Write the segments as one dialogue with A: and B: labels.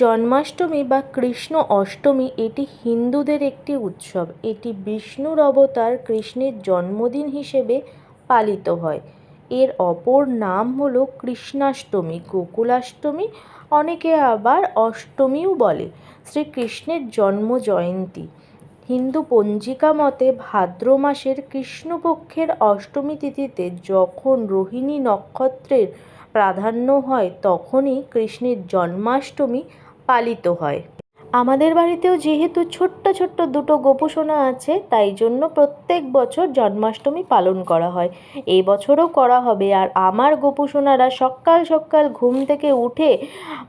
A: জন্মাষ্টমী বা কৃষ্ণ অষ্টমী এটি হিন্দুদের একটি উৎসব। এটি বিষ্ণুর অবতার কৃষ্ণের জন্মদিন হিসেবে পালিত হয়। এর অপর নাম হল কৃষ্ণাষ্টমী, গোকুলাষ্টমী, অনেকে আবার অষ্টমীও বলে, শ্রীকৃষ্ণের জন্ম জয়ন্তী হিন্দু পঞ্জিকা মতে ভাদ্র মাসের কৃষ্ণপক্ষের অষ্টমী তিথিতে যখন রোহিণী নক্ষত্রের প্রাধান্য হয়, তখনই কৃষ্ণের জন্মাষ্টমী পালিত হয়। আমাদের বাড়িতেও যেহেতু ছোট্ট ছোট্ট দুটো গোপুসোনা আছে, তাই জন্য প্রত্যেক বছর জন্মাষ্টমী পালন করা হয়। এই বছরও করা হবে। আর আমার গোপুসোনারা সকাল সকাল ঘুম থেকে উঠে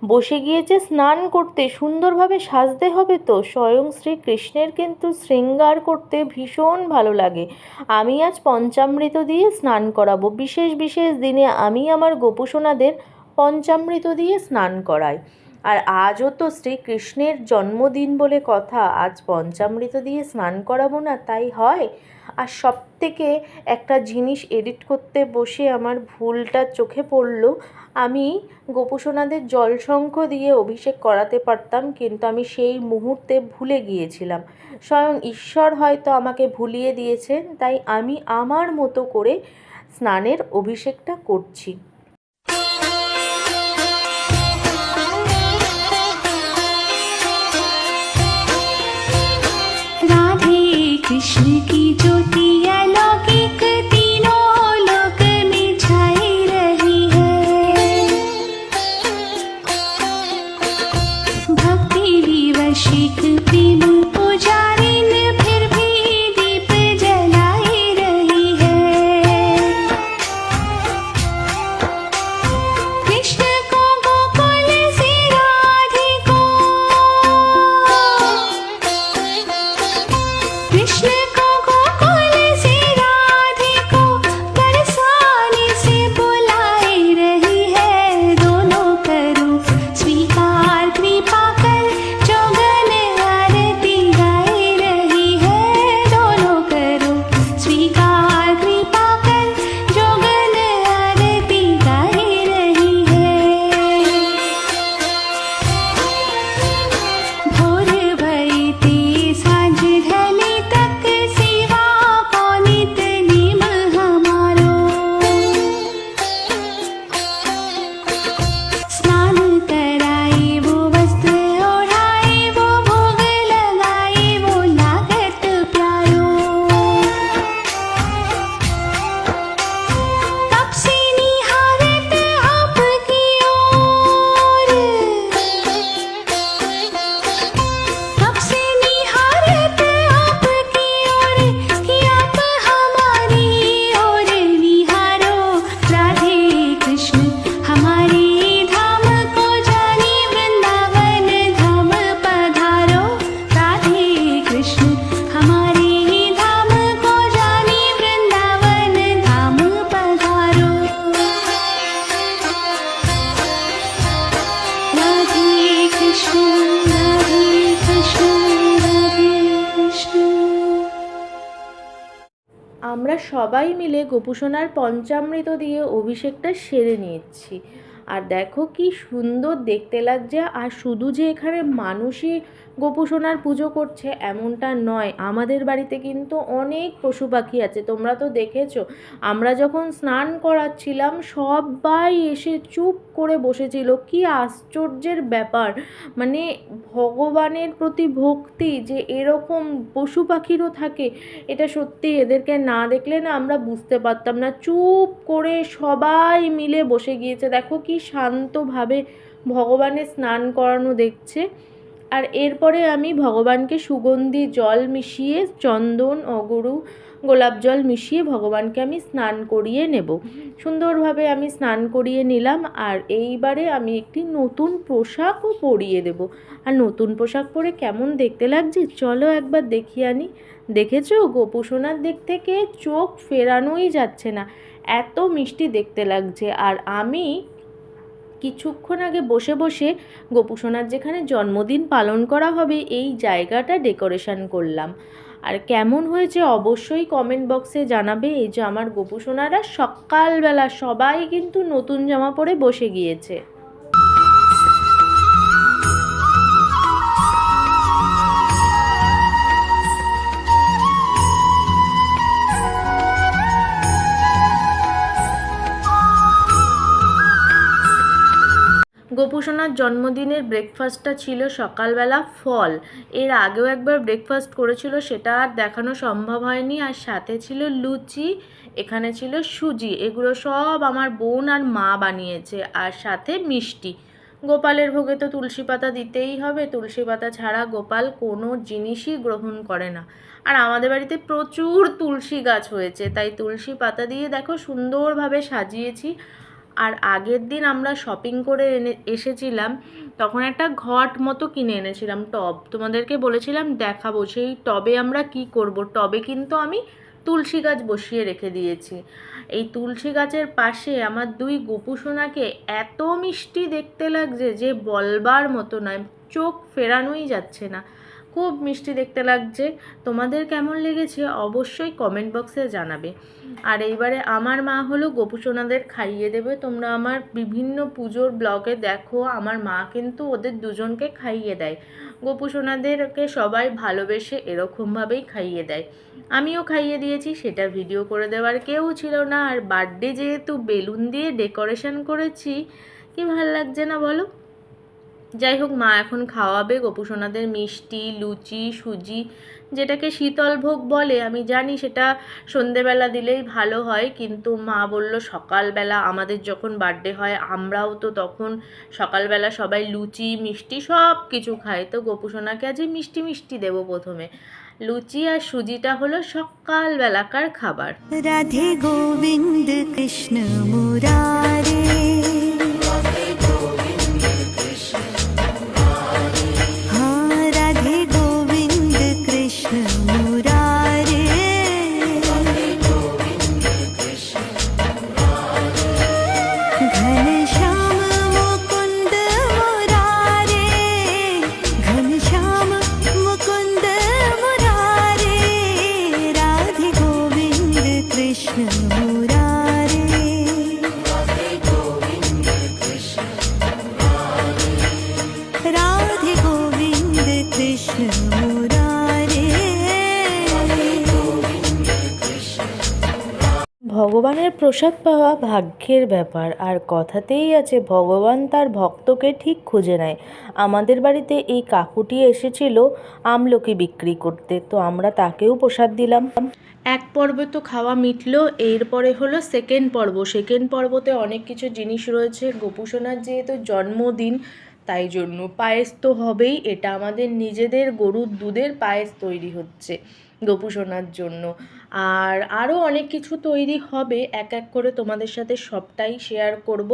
A: বসে গিয়েছে স্নান করতে। সুন্দরভাবে সাজতে হবে তো। স্বয়ং শ্রীকৃষ্ণের কিন্তু শৃঙ্গার করতে ভীষণ ভালো লাগে। আমি আজ পঞ্চামৃত দিয়ে স্নান করাবো। বিশেষ বিশেষ দিনে আমি আমার গোপুসোনাদের পঞ্চামৃত দিয়ে স্নান করাই। আর আজও তো শ্রীকৃষ্ণের জন্মদিন বলে কথা। আজ পঞ্চামৃত দিয়ে স্নান করাবো না, তাই হয়। আর সব থেকে একটা জিনিস এডিট করতে বসে আমার ভুলটা চোখে পড়ল। আমি গোপুসোনাদের জলশঙ্খ দিয়ে অভিষেক করাতে পারতাম, কিন্তু আমি সেই মুহূর্তে ভুলে গিয়েছিলাম। স্বয়ং ঈশ্বর হয়তো আমাকে ভুলিয়ে দিয়েছেন, তাই আমি আমার মতো করে স্নানের অভিষেকটা করছি।
B: कृष्ण की ज्योति अलौकिक तीनों
A: আমরা সবাই মিলে গোপুসোনার পঞ্চামৃত দিয়ে অভিষেকটা সেরে নিয়েছি। আর দেখো কি সুন্দর দেখতে লাগছে, আর শুধু যে এখানে মানুষই গোপুসোনার পুজো করছে এমনটা নয়। আমাদের বাড়িতে কিন্তু অনেক পশু পাখি আছে, তোমরা তো দেখেছ। আমরা যখন স্নান করাচ্ছিলাম, সবাই এসে চুপ করে বসেছিল। কি আশ্চর্যের ব্যাপার! মানে ভগবানের প্রতি ভক্তি যে এরকম পশু পাখিরও থাকে, এটা সত্যি এদেরকে না দেখলে না আমরা বুঝতে পারতাম না। চুপ করে সবাই মিলে বসে গিয়েছে। দেখো কি শান্তভাবে ভগবানের স্নান করানো দেখছে। আর এরপরে আমি ভগবানকে সুগন্ধি জল মিশিয়ে চন্দন, অগরু, গোলাপ জল মিশিয়ে ভগবানকে আমি স্নান করিয়ে নেব। সুন্দরভাবে আমি স্নান করিয়ে নিলাম আর এইবারে আমি একটি নতুন পোশাকও পরিয়ে দেব। আর নতুন পোশাক পরে কেমন দেখতে লাগছে? চলো একবার দেখিয়ে আনি। দেখেছ? গোপুসোনার দিক থেকে চোখ ফেরানোই যাচ্ছে না। এত মিষ্টি দেখতে লাগছে। আর আমি কিছুক্ষণ আগে বসে বসে গোপুসোনার যেখানে জন্মদিন পালন করা হবে, এই জায়গাটা ডেকোরেশন করলাম। আর কেমন হয়েছে অবশ্যই কমেন্ট বক্সে জানাবে। এই যে আমার গোপুসোনারা সকালবেলা সবাই কিন্তু নতুন জামা পরে বসে গিয়েছে। গোপুসোনার জন্মদিনের ব্রেকফাস্টটা ছিল সকালবেলা ফল। এর আগেও একবার ব্রেকফাস্ট করেছিল, সেটা আর দেখানো সম্ভব হয়নি। আর সাথে ছিল লুচি, এখানে ছিল সুজি। এগুলো সব আমার বোন আর মা বানিয়েছে। আর সাথে মিষ্টি। গোপালের ভোগে তো তুলসী পাতা দিতেই হবে। তুলসী পাতা ছাড়া গোপাল কোনো জিনিসই গ্রহণ করে না। আর আমাদের বাড়িতে প্রচুর তুলসী গাছ হয়েছে। তাই তুলসী পাতা দিয়ে দেখো সুন্দরভাবে সাজিয়েছি। আর আগের দিন আমরা শপিং করে এনে, এসেছিলাম, তখন একটা ঘট মতো কিনে এনেছিলাম টব। তোমাদেরকে বলেছিলাম, দেখাবো, সেই টবে আমরা কি করব? টবে কিন্তু আমি তুলসী গাছ বসিয়ে রেখে দিয়েছি। এই তুলসী গাছের পাশে আমার দুই গোপুসোনাকে এত মিষ্টি দেখতে লাগছে যে বলবার মতো নয়, চোখ ফেরানোই যাচ্ছে না। খুব মিষ্টি দেখতে লাগছে। তোমাদের কেমন লেগেছে অবশ্যই কমেন্ট বক্সে জানাবে। আর এইবারে আমার মা হলো গোপুসোনাদের খাইয়ে দেবে। তোমরা আমার বিভিন্ন পুজোর ব্লগে দেখো, আমার মা কিন্তু ওদের দুজনকে খাইয়ে দেয়। গোপুসোনাদেরকে সবাই ভালোবেসে এরকমভাবেই খাইয়ে দেয়। আমিও খাইয়ে দিয়েছি, সেটা ভিডিও করে দেওয়ার কেউ ছিল না। আর বার্থডে যেহেতু বেলুন দিয়ে ডেকোরেশন করেছি, কি ভালো লাগছে না বলো? যাই হোক, মা এখন খাওয়াবে। গোপুসোনাদের মিষ্টি, লুচি, সুজি, যেটাকে শীতল ভোগ বলে, আমি জানি সেটা সন্ধেবেলা দিলেই ভালো হয়, কিন্তু মা বলল, সকালবেলা আমাদের যখন বার্থডে হয়, আমরাও তো তখন সকালবেলা সবাই লুচি, মিষ্টি সব কিছু খাই। তো গোপুসোনাকে আজ মিষ্টি মিষ্টি দেব প্রথমে। লুচি আর সুজিটা হলো সকালবেলাকার খাবার।
C: রাধে গোবিন্দ, কৃষ্ণ
A: মুরা। প্রসাদ পাওয়া ভাগ্যের ব্যাপার, আর কথাতেই আছে ভগবান তার ভক্তকে ঠিক খুঁজে নেয়। আমাদের বাড়িতে এই কাকুটি এসেছিল আমলকি বিক্রি করতে, তো আমরা তাকেও প্রসাদ দিলাম। এক পর্বে তো খাওয়া মিটলো, এরপরে হলো সেকেন্ড পর্ব। সেকেন্ড পর্বতে অনেক কিছু জিনিস রয়েছে। গোপুসোনার যেহেতু জন্মদিন, তাই জন্য পায়েস তো হবেই, এটা আমাদের নিজেদের গরুর দুধের পায়েস তৈরি হচ্ছে গোপুসোনার জন্য। আর আরও অনেক কিছু তৈরি হবে, এক এক করে তোমাদের সাথে সবটাই শেয়ার করব।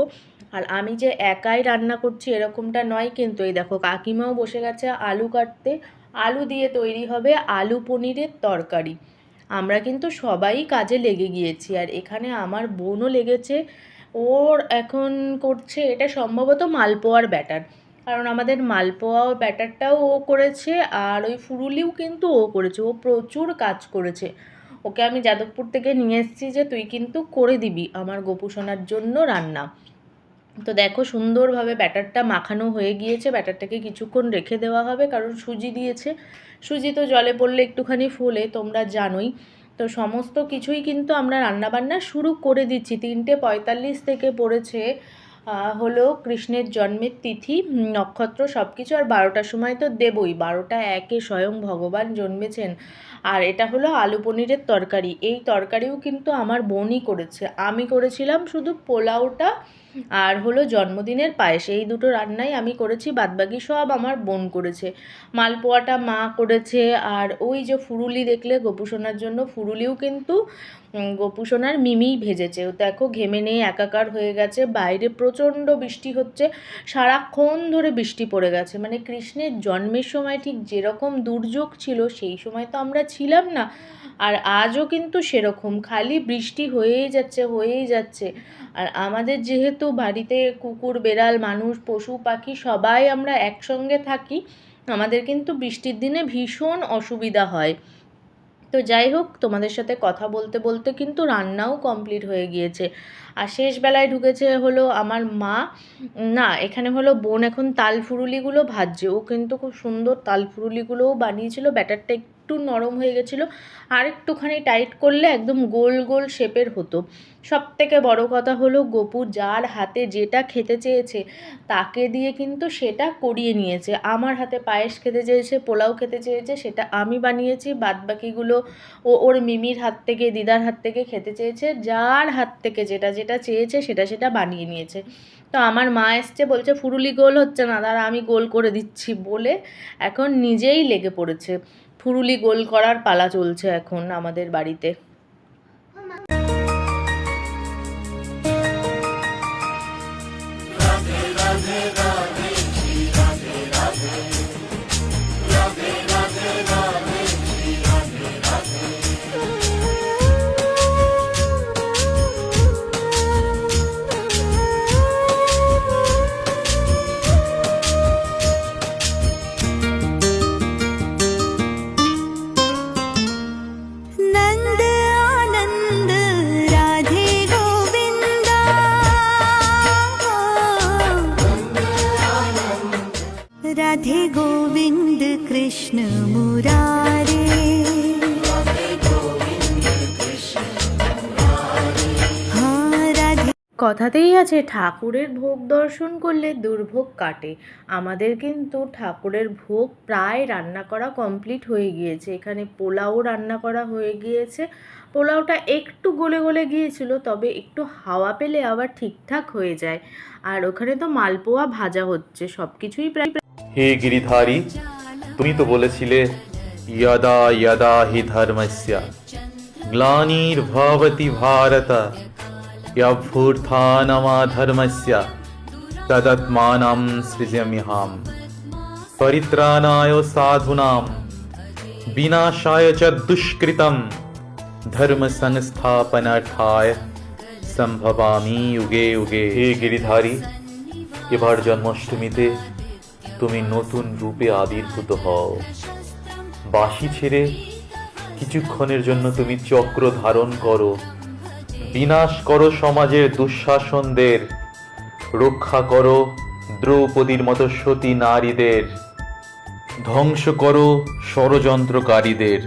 A: আর আমি যে একাই রান্না করছি এরকমটা নয়, কিন্তু এই দেখো কাকিমাও বসে গেছে আলু কাটতে। আলু দিয়ে তৈরি হবে আলু পনিরের তরকারি। আমরা কিন্তু সবাই কাজে লেগে গিয়েছি, আর এখানে আমার বোনও লেগেছে। ওর এখন করছে, এটা সম্ভবত মালপোয়ার ব্যাটার। কারণ আমাদের মালপোয়া ব্যাটারটাও ও করেছে, আর ওই ফুরুলিও কিন্তু ও করেছে। ও প্রচুর কাজ করেছে। ওকে আমি যাদবপুর থেকে নিয়ে এসেছি যে তুই কিন্তু করে দিবি আমার গোপুসোনার জন্য রান্না। তো দেখো সুন্দরভাবে ব্যাটারটা মাখানো হয়ে গিয়েছে, ব্যাটারটাকে কিছুক্ষণ রেখে দেওয়া হবে, কারণ সুজি দিয়েছে। সুজি তো জলে পড়লে একটুখানি ফুলে, তোমরা জানোই। তো সমস্ত কিছুই কিন্তু আমরা রান্নাবান্না শুরু করে দিচ্ছি। তিনটে পঁয়তাল্লিশ থেকে পড়েছে হলো কৃষ্ণের জন্মের তিথি নক্ষত্র সব কিছু আর বারোটার সময় তো দেবই। বারোটা একে স্বয়ং ভগবান জন্মেছেন। আর এটা হলো আলু পনিরের তরকারি। এই তরকারিও কিন্তু আমার বোনই করেছে। আমি করেছিলাম শুধু পোলাওটা আর হলো জন্মদিনের পায়েস। এই দুটো রান্নাই আমি করেছি, বাদবাকি সব আমার বোন করেছে। মালপোয়াটা মা করেছে, আর ওই যে ফুরুলি দেখলে গোপুসোনার জন্য, ফুরুলিও কিন্তু গোপুসোনার মিমিই ভেজেছে। দেখো ঘেমে নেই, একাকার হয়ে গেছে, বাইরে প্রচণ্ড বৃষ্টি হচ্ছে, সারাক্ষণ ধরে বৃষ্টি পড়ে গেছে। মানে কৃষ্ণের জন্মের সময় ঠিক যেরকম দুর্যোগ ছিল, সেই সময় তো আমরা ছিলাম না। আর আজও কিন্তু সেরকম। খালি বৃষ্টি হয়েই যাচ্ছে হয়েই যাচ্ছে। আর আমাদের যেহেতু বাড়িতে কুকুর, বেড়াল, মানুষ, পশু, পাখি সবাই আমরা একসঙ্গে থাকি, আমাদের কিন্তু বৃষ্টির দিনে ভীষণ অসুবিধা হয়। তো যাই হোক, তোমাদের সাথে কথা বলতে বলতে কিন্তু রান্নাও কমপ্লিট হয়ে গিয়েছে। আর শেষ বেলায় ঢুকেছে হলো আমার মা। না, এখানে হলো বোন এখন তাল ফুরুলিগুলো ভাজছে। ও কিন্তু খুব সুন্দর তাল ফুরুলিগুলোও বানিয়েছিল। ব্যাটারটা একটু নরম হয়ে গেছিল, আর একটুখানি টাইট করলে একদম গোল গোল শেপের হতো। সব থেকে বড় কথা হলো গপু যার হাতে যেটা খেতে চেয়েছে, তাকে দিয়ে কিন্তু সেটা করিয়ে নিয়েছে। আমার হাতে পায়েস খেতে চেয়েছে, পোলাও খেতে চেয়েছে, সেটা আমি বানিয়েছি, বাদবাকিগুলো ও ওর মিমির হাত থেকে, দিদার হাত থেকে খেতে চেয়েছে, যার হাত থেকে যেটা যেটা চেয়েছে সেটা সেটা বানিয়ে নিয়েছে। তো আমার মা এসছে, বলছে, ফুরুলি গোল হচ্ছে না, দাঁড়া, আমি গোল করে দিচ্ছি বলে এখন নিজেই লেগে পড়েছে। ফুরুলি গোল করার পালা চলছে এখন আমাদের বাড়িতে।
C: রাধে রাধে।
A: কথাতেই আছে, ঠাকুরের ভোগ দর্শন করলে দুর্ভোগ কাটে। আমাদের কিন্তু ঠাকুরের ভোগ প্রায় রান্না করা কমপ্লিট হয়ে গিয়েছে। এখানে পোলাও রান্না করা হয়ে গিয়েছে। পোলাওটা একটু গলে গলে গিয়েছিল, তবে একটু হাওয়া পেলে আবার ঠিকঠাক হয়ে যায়। আর ওখানে তো মালপোয়া ভাজা হচ্ছে সব কিছুই প্রায়
D: হে গিরিধারি, তুমি তো বলেছিলে, ইয়াদা ইয়াদা হি ধর্মস্য। গ্লানির ভবতি ভারত। য়ভ্যুত্থানমাধর্মস্য তদত্মানাম সৃজমিহাম পরিত্রাণায় সাধুনাম বিনাশায় চ দুষ্কৃতম ধর্ম সংস্থাপনার্থায় সম্ভবামি যুগে যুগে হে গিরিধারী, এবার জন্মাষ্টমীতে তুমি নতুন রূপে আবির্ভূত হও। বাসি ছেড়ে কিছুক্ষণের জন্য তুমি চক্র ধারণ করো। বিনাশ করো সমাজের দুঃশাসনদের, রক্ষা করো দ্রৌপদীর মতো সতী নারীদের, ধ্বংস করো ষড়যন্ত্রকারীদের।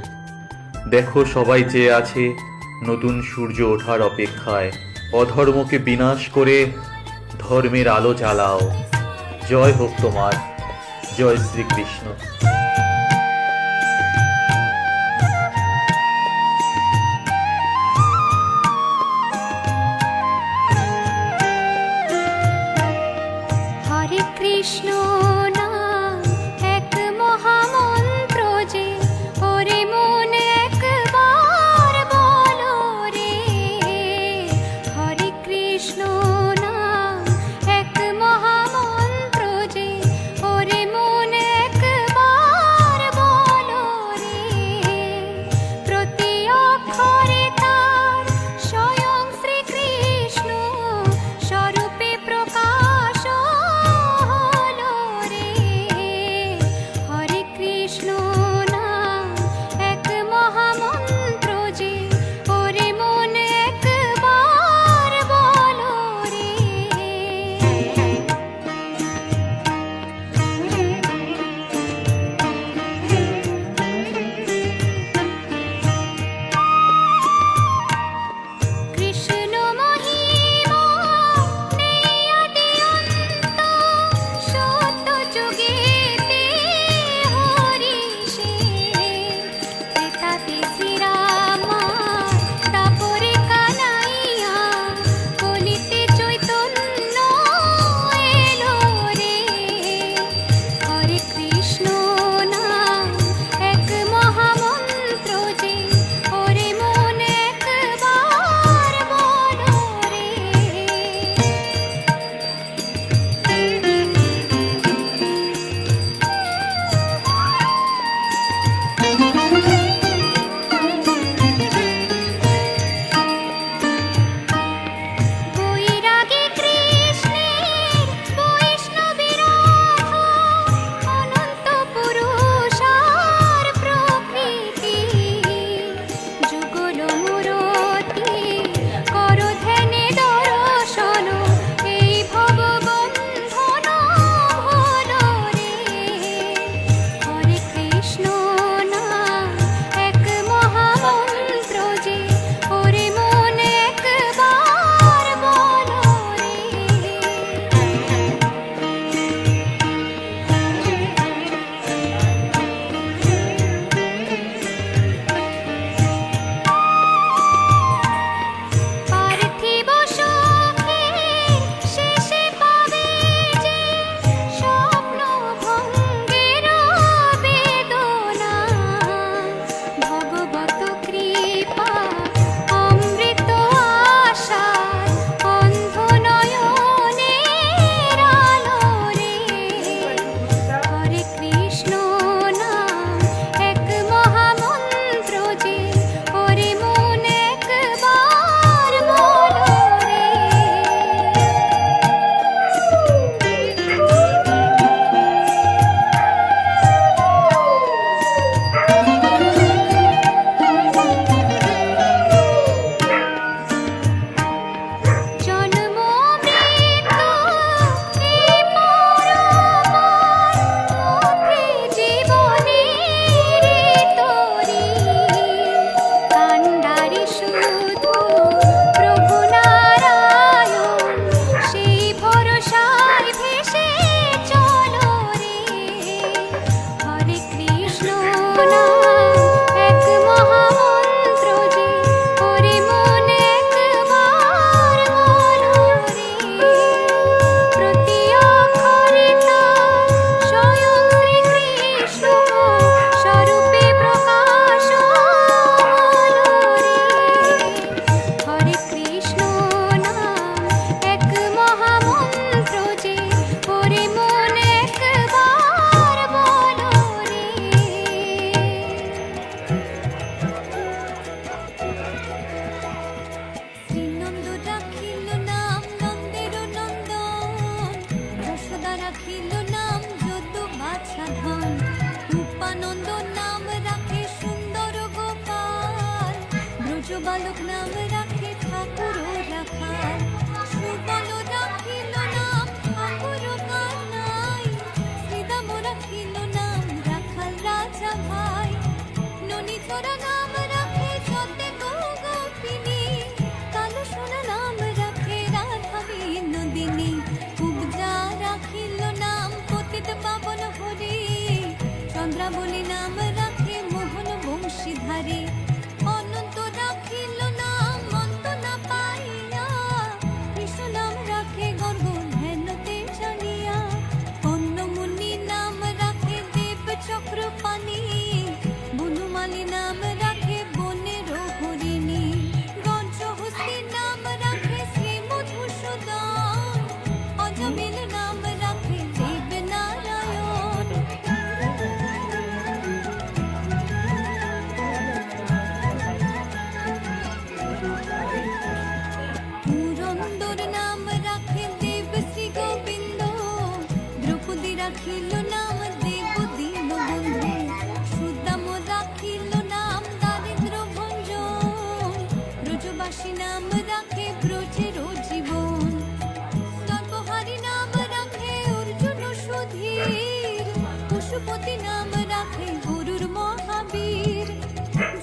D: দেখো সবাই চেয়ে আছে নতুন সূর্য ওঠার অপেক্ষায়। অধর্মকে বিনাশ করে ধর্মের আলো জ্বালাও। জয় হোক তোমার। জয় শ্রীকৃষ্ণ।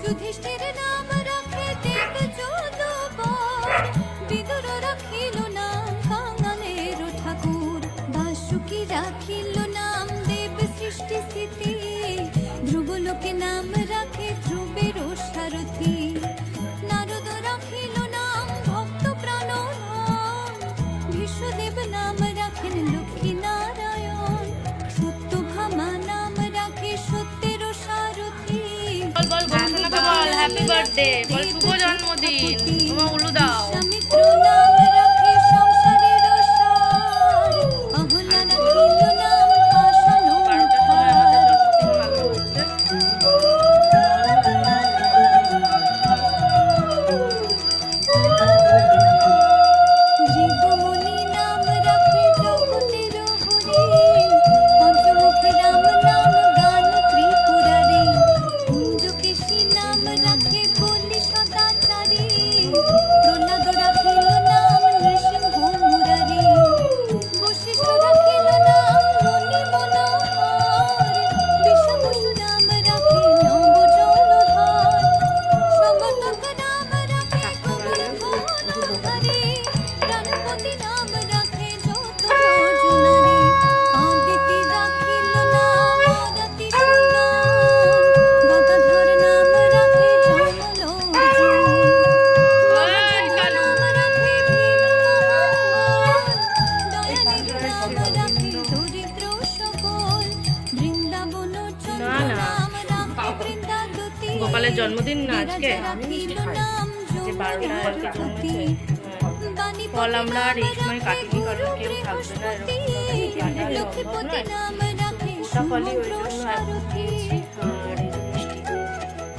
B: युधिष्ठिर বার্থডে বল শুভ জন্মদিন। তোমার দাও।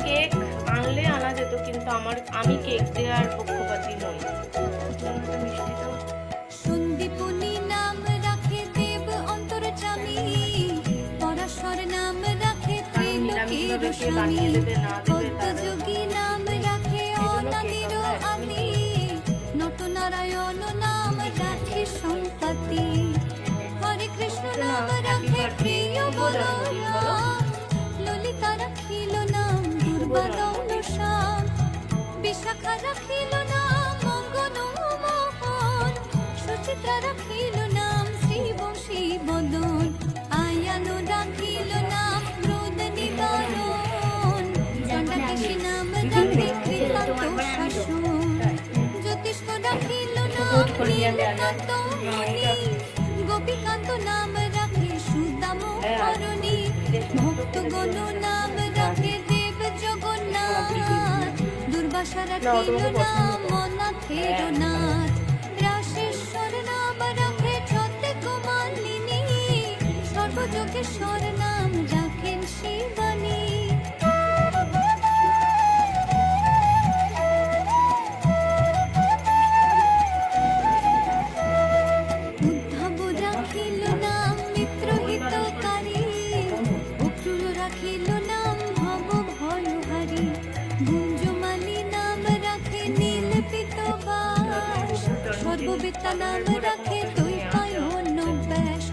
B: কেক আনলে আনা যেত কিন্তু আমার আমি কেক দেওয়ার পক্ষপাতি নই। নিরামিষভাবে কে বানিয়ে দেবে না দেবে তার।
E: জাতির আমি নত নারায়ণ নাম রাখি সম্পাতি হরে কৃষ্ণ নাম রাখে প্রিয় বলো ললিতা রাখিল নাম দুর্বা দৌল শাম বিশাখা রাখিল নাম মঙ্গন মোহন। সুচিত্রা রাখিল গোপীকান্ত নাম রাখে ভক্ত গণ নাম রাখে দেব জগন্নাথ দুর্বাসারা কিল নাম অনাথের নাথ রাশেশ্বর নাম রাখে ছতে কুমালিনী সর্বযোগেশ্বর নাম রাখেন শিবানী নাম
B: রাখে দুই পায়ন ব্যাস।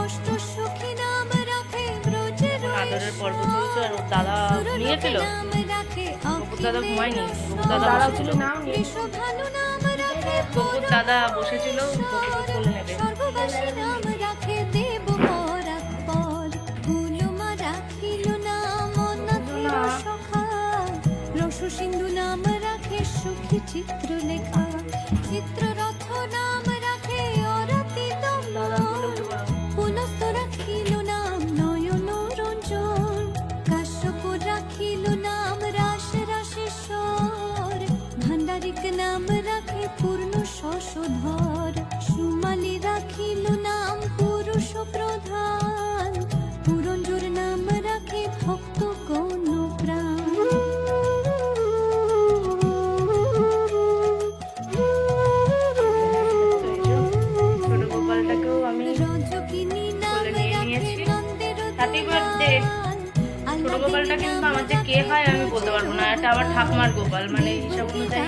B: অষ্ট সখী নাম রাখে ব্রজের
E: আদরের পর্ব চলছে আর দাদা ঘুমিয়েছিল।
B: নাম রাখে
E: দাদা
B: নাম রাখে
E: গপুর দাদা বসেছিল গপুর কোলে নেবে
B: সর্ববাসী নাম রাখে দেব পরাক পর ফুলমা রাখিল নাম অনাথের সখা। রস সিন্ধু নাম রাখে সুখী চিত্র লেখা চিত্ররথ
E: ঠাকুমার গোপাল মানে হিসাব এটা।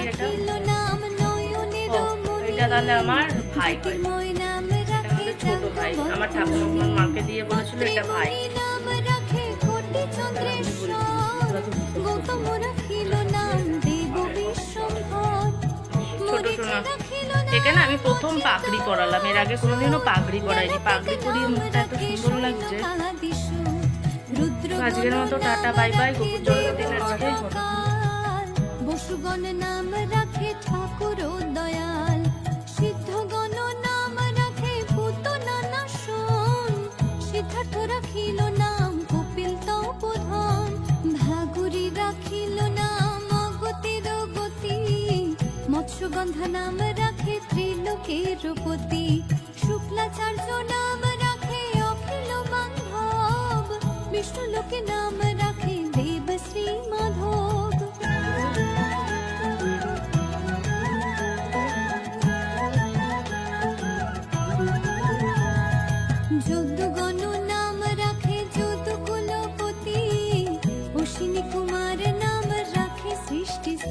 E: তাহলে আমার ভাই হয়। ছোট ভাই। আমার ঠাকুমা মাকে দিয়ে বলেছিল এটা ভাই। ছোট সোনা, একে না আমি প্রথম পাগড়ি পরালাম। এর আগে কোনোদিনও পাগড়ি পরাইনি। পাগড়ি পরিয়ে মুখটা এত সুন্দর লাগছে। আজকের মতো টাটা, বাই বাই। গোপুর জন্মদিন আজকে
B: বসুগণ নাম রাখে ঠাকুর দয়াল। সিদ্ধগণ নাম রাখে পুত নানা শোন। সিদ্ধার্থ রাখিল নাম কপিল তপোধন ভাগুরি রাখিল নাম, অগতির গতি। মৎস্যগন্ধা নাম রাখে ত্রিলোকের পতি শুক্লাচার্য নাম রাখে অখিল বান্ধব। বিষ্ণু লোকে নাম রাখে দেব শ্রী মাধব।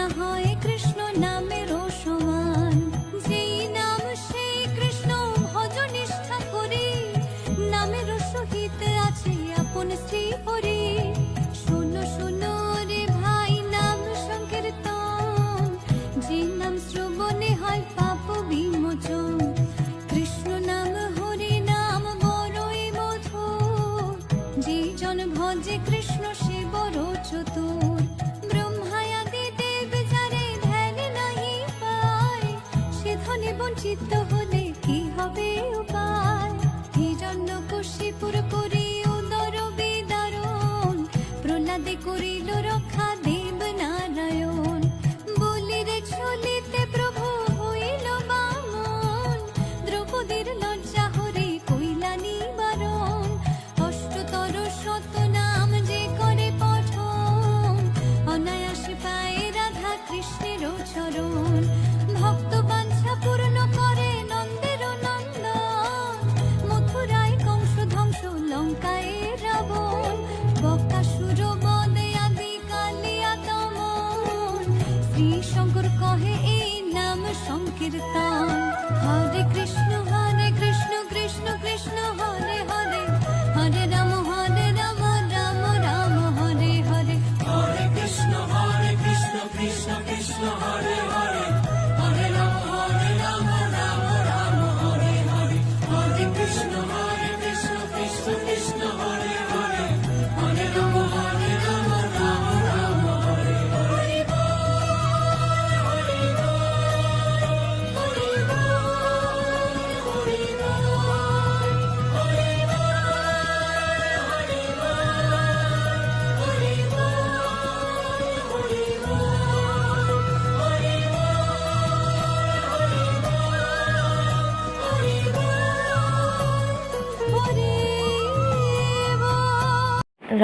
B: না হয় poquito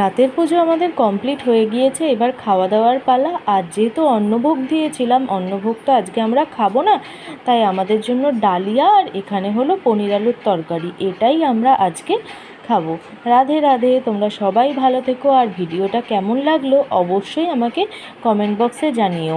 A: রাতের পুজো আমাদের কমপ্লিট হয়ে গিয়েছে, এবার খাওয়া দাওয়ার পালা। আর যেহেতু অন্নভোগ দিয়েছিলাম অন্নভোগ তো আজকে আমরা খাব না, তাই আমাদের জন্য ডালিয়া আর এখানে হলো পনির আলুর তরকারি, এটাই আমরা আজকে খাব। রাধে রাধে, তোমরা সবাই ভালো থেকো। আর ভিডিওটা কেমন লাগল অবশ্যই আমাকে কমেন্ট বক্সে জানিও।